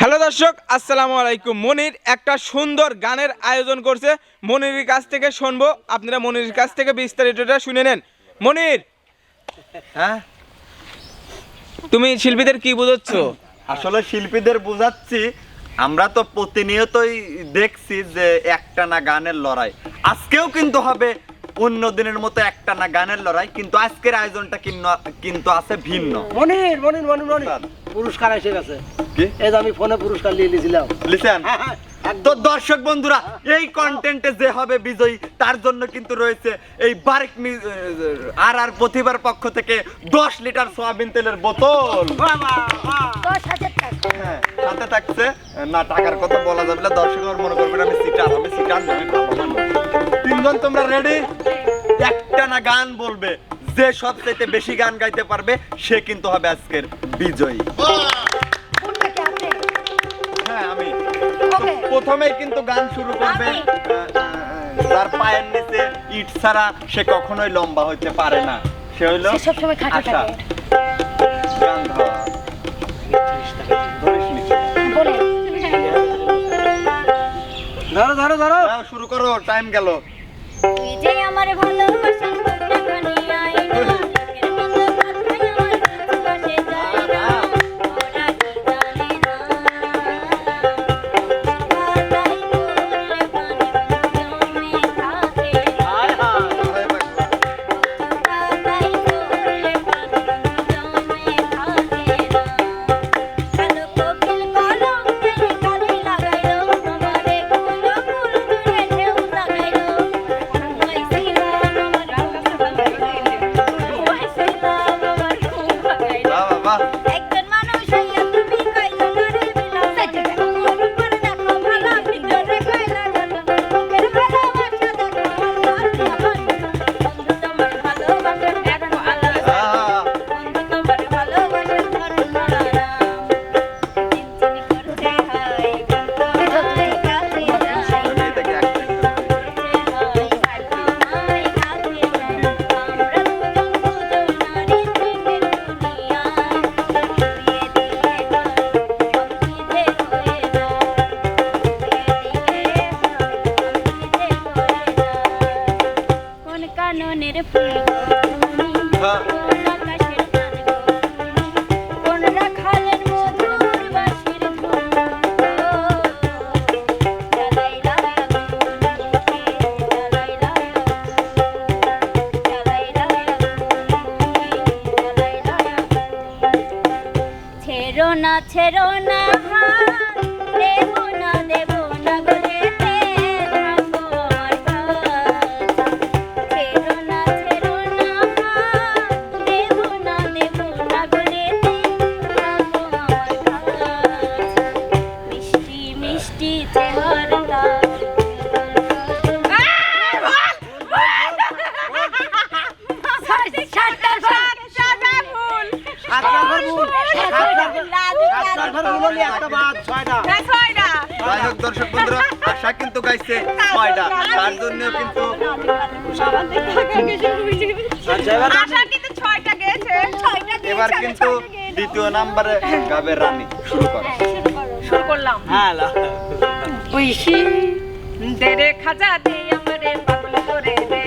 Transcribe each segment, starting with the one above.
Hello দর্শক আসসালামু আলাইকুম। মনির একটা সুন্দর গানের আয়োজন করছে। মনিরের কাছ থেকে শুনব। আপনারা মনিরের কাছ থেকে বিস্তারিতটা শুনে নেন। মনির! হ্যাঁ? তুমি শিল্পীদের কি বোঝাচ্ছ? আসলে শিল্পীদের বোঝাচ্ছি। আমরা তো প্রতিনিয়তই দেখছি যে একটানা গানের লড়াই। আজকেও কিন্তু হবে অন্য দিনের মতো একটা না গানের লড়াই কিন্তু আজকের আয়োজনটা কিন্তু আছে ভিন্ন। মনির মনির মনির মনির। পুরস্কার এসে গেছে। কি? এই যে আমি ফোনে পুরস্কার নিয়ে নিয়েছিলাম। লিসেন? হ্যাঁ, হ্যাঁ, দর্শক বন্ধুরা এই কন্টেন্টে যে হবে বিজয়ী তার জন্য কিন্তু রয়েছে এই বারেক আর আর প্রতিবার পক্ষ থেকে দশ লিটার সয়াবিন তেলের বোতল। হ্যাঁ, সাথে থাকছে না টাকার কথা বলা যাবে না দর্শক আর মনে করবেন আমি সিটার আমি সিটার নয় ভালো তোমরা রেডি একটা না গান বলবে। যে সবচাইতে বেশি গান গাইতে পারবে সে কিন্তু হবে আজকের বিজয়ী। হ্যাঁ আমি। প্রথমেই কিন্তু গান শুরু করবে। তার পায়ের নিচে ইট ছাড়া সে কখনোই লম্বা হতে পারে না। সে হইল সবসময় খাটে আশা। থাকে। গান ধর। ধরো। ধরো ধরো হ্যাঁ, শুরু করো টাইম গেল। যে আমার ভালোবাসার কাননের ফুল নাম্বার ভুল সাত নাম্বার ভুল হলে একটা বাদ ছয়টা যাই হোক দর্শক বন্ধুরা আশা কিন্তু গাইছে ছয়টা তার জন্য কিন্তু আচ্ছা এবার কিন্তু দ্বিতীয় নাম্বারে গাবে রানী শুরু করো হ্যাঁ লা। ঐশী দেরে খাজা দে আমারে পাগল করে দে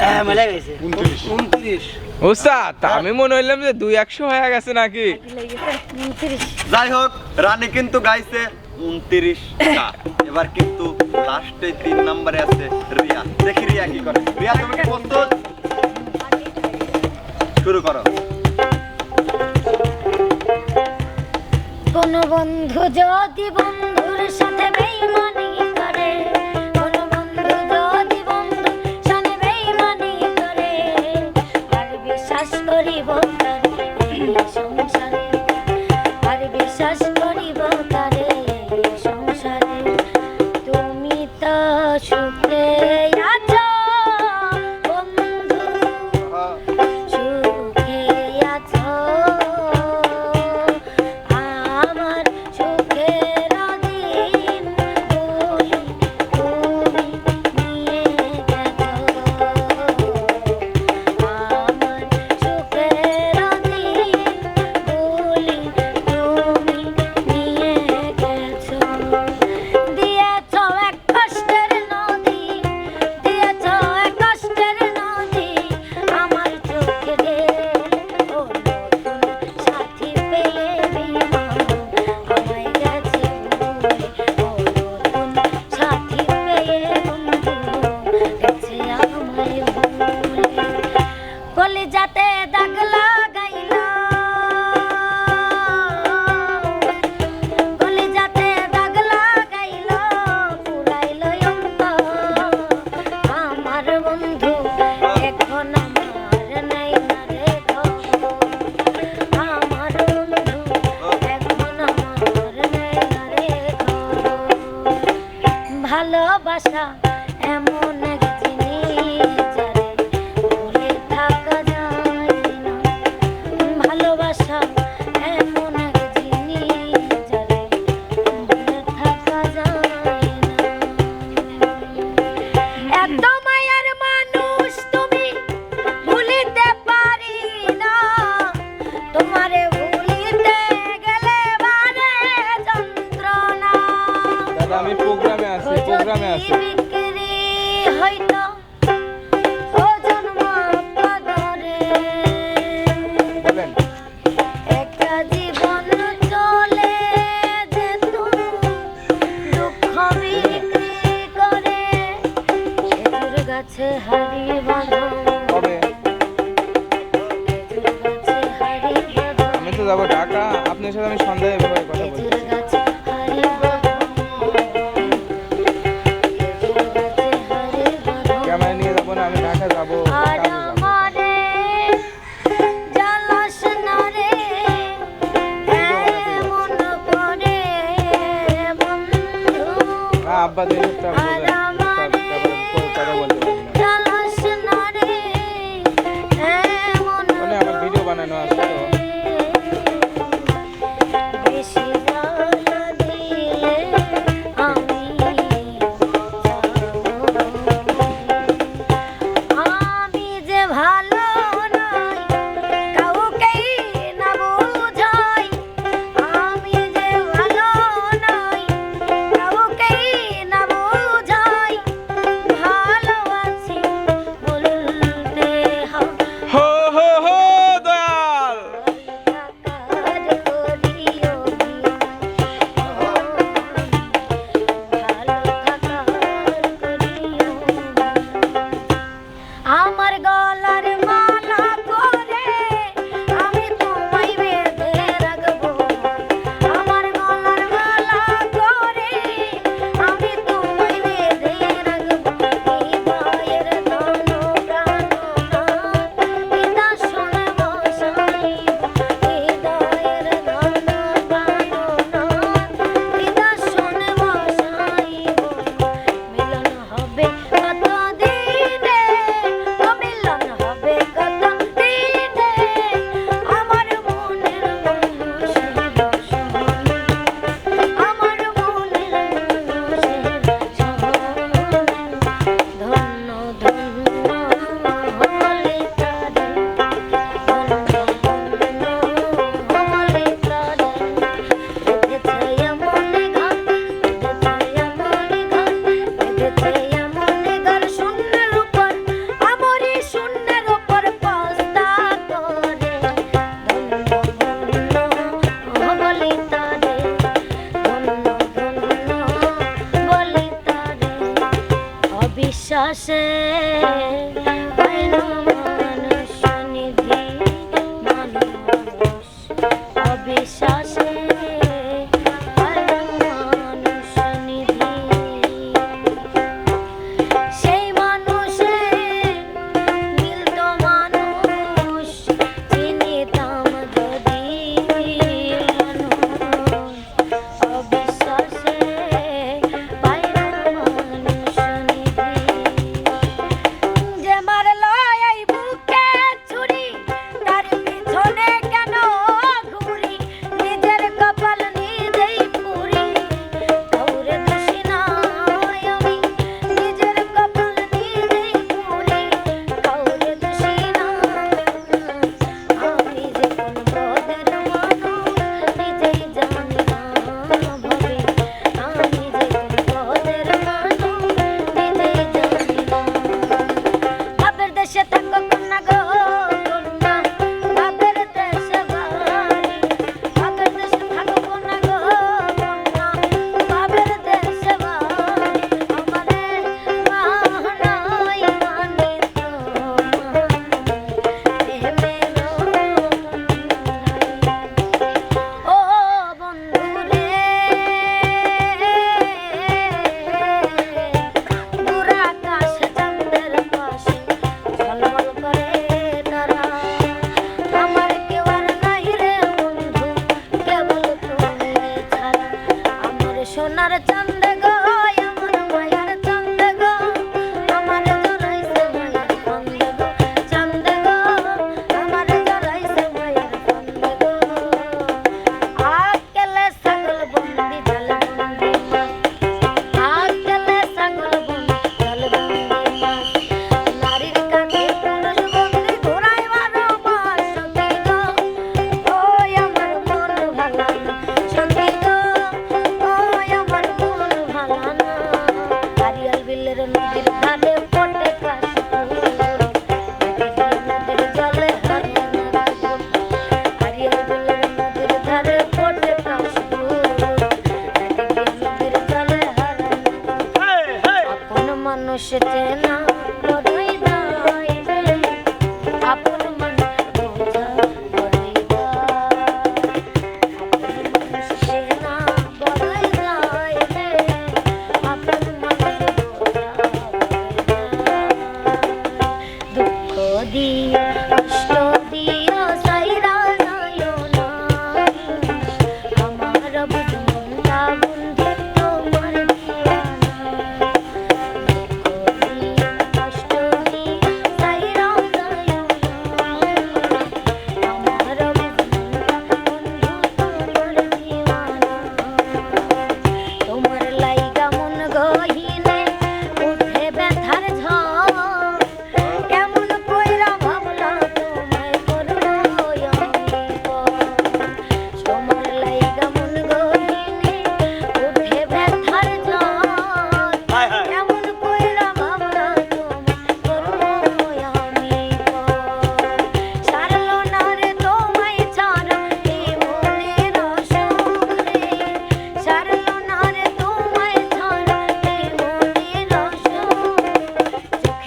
হ্যাঁ, মানে হ্যাঁ, আমি মনে হইলাম যে দুই একশো হয়ে গেছে নাকি? যাই হোক রানী কিন্তু গাইছে উনত্রিশ এবার কিন্তু লাস্টে তিন নম্বরে আছে রিয়া। দেখি রিয়া কি করে। রিয়া তুমি শুরু করো। কোন বন্ধু যদি বন্ধুর সাথে বেইমান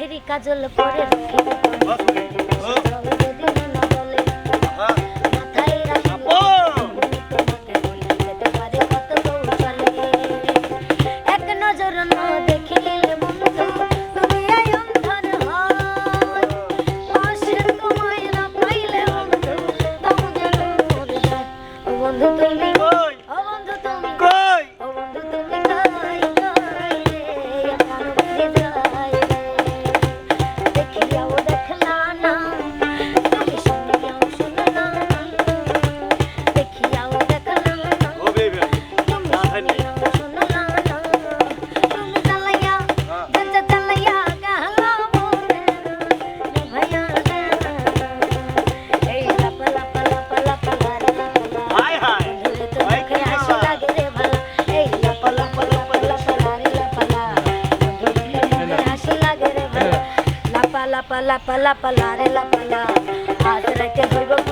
ফেরি কাজল পরে রাখি লাপা লাপা লারে লাপালা হাত রেখে ধরব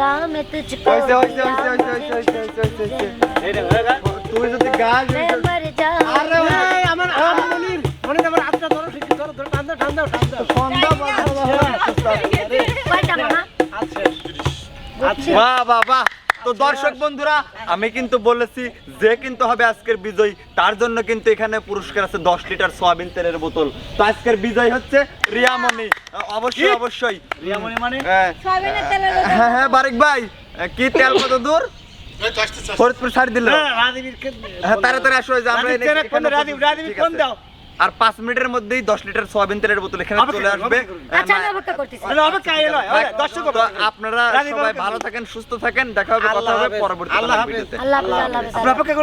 দামে তুঝকো হইছে হইছে হইছে হইছে হইছে হইছে হইছে হইছে এইটা হয়ে গেল তুই যদি গাছ মরে যাও। আরে ভাই আমার আমনির মনে আমার আটটা আচ্ছা, ধরো ঠিক ধরো ধরো ঠান্ডা ঠান্ডা ঠান্ডা সন্ধ্যা বাবা বাবা আচ্ছা। আচ্ছা।, আচ্ছা। বাহ বাহ বাহ তো দর্শক বন্ধুরা আমি কিন্তু বলেছি যে কিন্তু হবে আজকের বিজয়ী তার জন্য কিন্তু এখানে পুরস্কার আছে দশ লিটার সয়াবিন তেলের বোতল। তো আজকের বিজয় হচ্ছে রিয়ামনি অবশ্যই অবশ্যই। রিয়ামনি মানে? হ্যাঁ।, হ্যাঁ। হ্যাঁ বারিক ভাই কি তেল কত দূর? ফরিদপুর ছাড় দিল। হ্যাঁ তাড়াতাড়ি আসো যে আমরা কোন দাও। আর পাঁচ মিনিটের মধ্যেই দশ লিটার সোয়াবিন তেলের বোতল এখানে চলে আসবে। আচ্ছা, আপনারা সবাই ভালো থাকেন সুস্থ থাকেন। দেখা হবে কথা হবে পরবর্তী অপেক্ষা